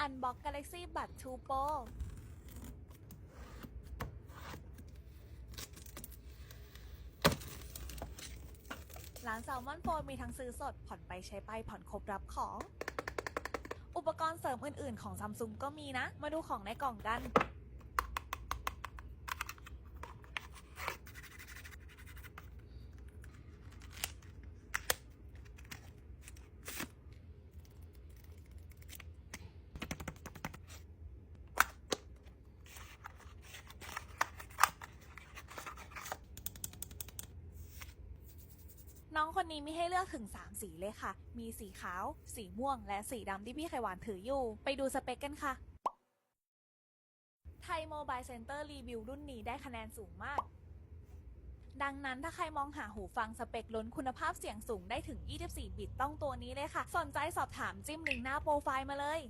อันบ็อกกาแล็กซี่บัตทูโปร้านแซลมอนโฟนมีทั้งซื้อสด ผ่อนไปใช้ไปผ่อนครบรับของ อุปกรณ์เสริมอื่น ๆ ของซัมซุงก็มีนะ มาดูของในกล่องกัน น้องคนนี้มีให้เลือกถึง 3 สีเลยค่ะ มีสีขาว สีม่วง และสีดำที่พี่ไขหวานถืออยู่ ไปดูสเปคกันค่ะ ไทยโมบายเซ็นเตอร์รีวิวรุ่นนี้ได้คะแนนสูงมาก ดังนั้นถ้าใครมองหาหูฟังสเปคล้นคุณภาพเสียงสูงได้ถึง 24 บิตต้องตัวนี้เลยค่ะ สนใจสอบถามจิ้มลิงก์หน้าโปรไฟล์มาเลย